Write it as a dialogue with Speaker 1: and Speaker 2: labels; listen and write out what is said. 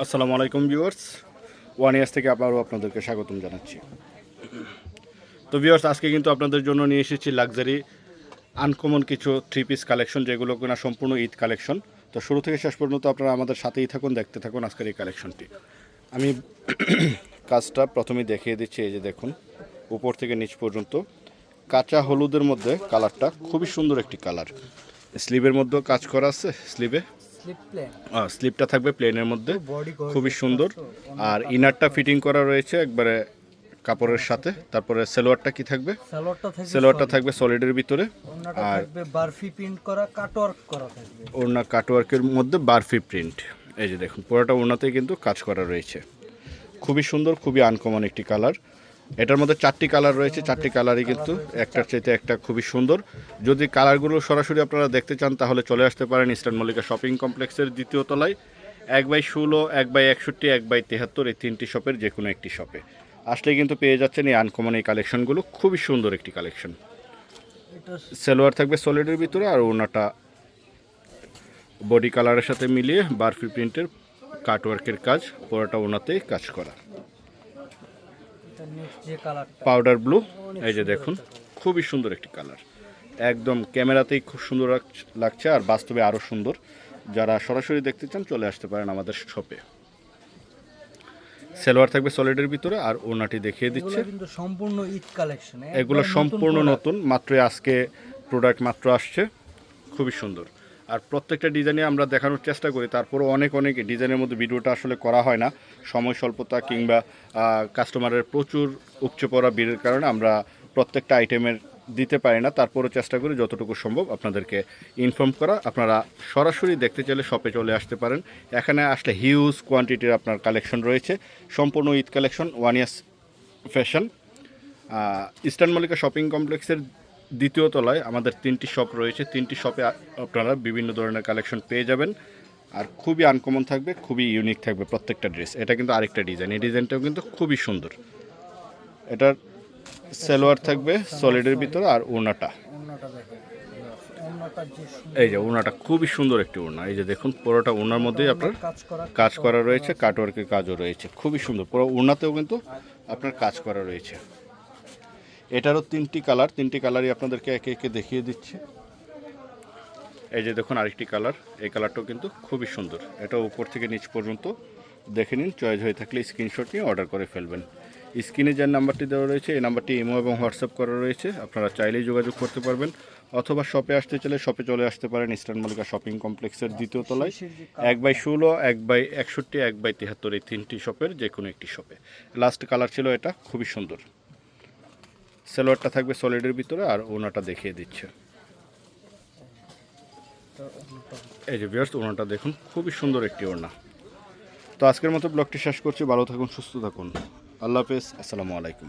Speaker 1: আসসালামু আলাইকুম viewers. One years থেকে আবারও আপনাদেরকে স্বাগতম জানাচ্ছি। তো ভিউয়ার্স, আজকে কিন্তু আপনাদের জন্য নিয়ে এসেছি লাক্সারি আনকমন কিছু থ্রি পিস কালেকশন যেগুলো কিনা সম্পূর্ণ ঈদ কালেকশন তো শুরু থেকে শেষ পর্যন্ত আপনারা আমাদের সাথেই থাকুন, দেখতে থাকুন আজকের এই কালেকশনটি আমি কাজটা প্রথমেই দেখিয়ে দিচ্ছি, এই যে দেখুন, উপর থেকে নিচ পর্যন্ত। কাঁচা হলুদের মধ্যে কালারটা খুবই সুন্দর একটি কালার স্লিভের মধ্যেও কাজ করা আছে স্লিভে স্লিপটা থাকবে প্লেনের মধ্যে। খুবই সুন্দর। আর ইনারটা ফিটিং করা রয়েছে একবারে কাপড়ের সাথে। তারপরে সেলোয়ারটা কি থাকবে?
Speaker 2: সেলোয়ারটা থাকবে
Speaker 1: সলিডের ভিতরে। আর
Speaker 2: বারফি প্রিন্ট করা কাটওয়ার্ক করা থাকবে।
Speaker 1: ওড়না কাটওয়ার্কের মধ্যে বারফি প্রিন্ট এই যে দেখুন পুরোটা ওড়নাতেই কিন্তু কাজ করা রয়েছে। খুবই সুন্দর খুবই আনকমন একটি কালার এটার মধ্যে চারটি কালার রয়েছে, চারটি কালারই কিন্তু একটার চাইতে একটা খুবই সুন্দর। যদি কালারগুলো সরাসরি আপনারা দেখতে চান, তাহলে চলে আসতে পারেন ইস্টার্ন মল্লিকা শপিং কমপ্লেক্সের দ্বিতীয় তলায়। এক বাই ষোলো, এক বাই একষট্টি, এক বাই তেহাত্তর এই তিনটি শপের যে কোনো একটি শপে। আসলে কিন্তু পেয়ে যাচ্ছেন এই আনকমন এই কালেকশনগুলো, খুবই সুন্দর একটি কালেকশন। সেলোয়ার থাকবে সলিডের ভিতরে আর ওনাটা বডি কালারের সাথে মিলিয়ে বারফি প্রিন্টের কাটওয়ার্কের কাজ, পুরোটা ওনাতেই কাজ করা
Speaker 2: এটা নেক্সট যে কালারটা
Speaker 1: পাউডার ব্লু এই যে দেখুন খুবই সুন্দর একটি কালার একদম ক্যামেরাতেই খুব সুন্দর লাগছে আর বাস্তবে আরও সুন্দর। যারা সরাসরি দেখতে চান চলে আসতে পারেন আমাদের শপে সেলোয়ার থাকবে সলিডের ভিতরে আর ওনাটি দেখিয়ে দিচ্ছে।
Speaker 2: কিন্তু সম্পূর্ণ ঈদ কালেকশন
Speaker 1: এগুলো সম্পূর্ণ নতুন মাত্রই আজকে প্রোডাক্ট মাত্র আসছে। খুবই সুন্দর। আর প্রত্যেকটা ডিজাইনে আমরা দেখানোর চেষ্টা করি। তারপরে অনেক অনেক ডিজাইনের মধ্যে ভিডিওটা আসলে করা হয় না। সময় স্বল্পতা কিংবা কাস্টমারের প্রচুর উপচে পড়া ভিড়ের কারণে আমরা প্রত্যেকটা আইটেমের দিতে পারি না। তারপরও চেষ্টা করি যতটুকু সম্ভব আপনাদেরকে ইনফর্ম করা। আপনারা সরাসরি দেখতে চাইলে শপে চলে আসতে পারেন। এখানে আসলে হিউজ কোয়ান্টিটির আপনার কালেকশন রয়েছে। সম্পূর্ণ Eid collection one years fashion eastern Mallika shopping কমপ্লেক্সের দ্বিতীয় তলায় আমাদের তিনটি শপ রয়েছে। তিনটি শপে আপনারা বিভিন্ন ধরনের কালেকশন পেয়ে যাবেন। আর খুবই আনকমন থাকবে, খুবই ইউনিক থাকবে প্রত্যেকটা ড্রেস এটা কিন্তু আরেকটা ডিজাইন এই ডিজাইনটাও কিন্তু খুবই সুন্দর। এটার সালোয়ার থাকবে সলিডের ভিতরে আর
Speaker 2: সুন্দর
Speaker 1: এই যে ওড়নাটা খুবই সুন্দর একটি ওড়না। এই যে দেখুন, পুরোটা ওড়নার মধ্যেই আপনার
Speaker 2: কাজ করা
Speaker 1: রয়েছে কাটওয়ার্কের কাজও রয়েছে। খুবই সুন্দর। পুরো ওড়নাতেও কিন্তু আপনার কাজ করা রয়েছে। এটারও তিনটি কালার, তিনটি কালারই আপনাদেরকে একে একে দেখিয়ে দিচ্ছে। এই যে দেখুন আরেকটি কালার, এই কালারটাও কিন্তু খুবই সুন্দর। এটা উপর থেকে নিচ পর্যন্ত দেখে নিন, চয়েস হয়ে থাকলে স্ক্রিনশট নিয়ে অর্ডার করে ফেলবেন। স্ক্রিনে যে নাম্বারটি দেওয়া রয়েছে, এই নাম্বারটি ইমো এবং হোয়াটসঅ্যাপ করা রয়েছে। আপনারা চাইলেই যোগাযোগ করতে পারবেন, অথবা শপে আসতে চাইলে শপে চলে আসতে পারেন ইস্টার্ন মল্লিকা শপিং কমপ্লেক্সের দ্বিতীয় তলায়। এক বাই ষোলো, এক বাই একষট্টি, এক বাই তিয়াত্তর এই তিনটি শপের যে কোনো একটি শপে। লাস্ট কালার ছিল এটা, খুবই সুন্দর। সেলোয়ারটা থাকবে সলিডের ভিতরে আর ওনাটা দেখিয়ে দিচ্ছে। এই যে বিয়ার্স ওনাটা দেখুন, খুবই সুন্দর একটি ওনা তো আজকের মতো ব্লগটি শেষ করছি, ভালো থাকুন, সুস্থ থাকুন। আল্লাহ হাফেজ, আসসালামু আলাইকুম।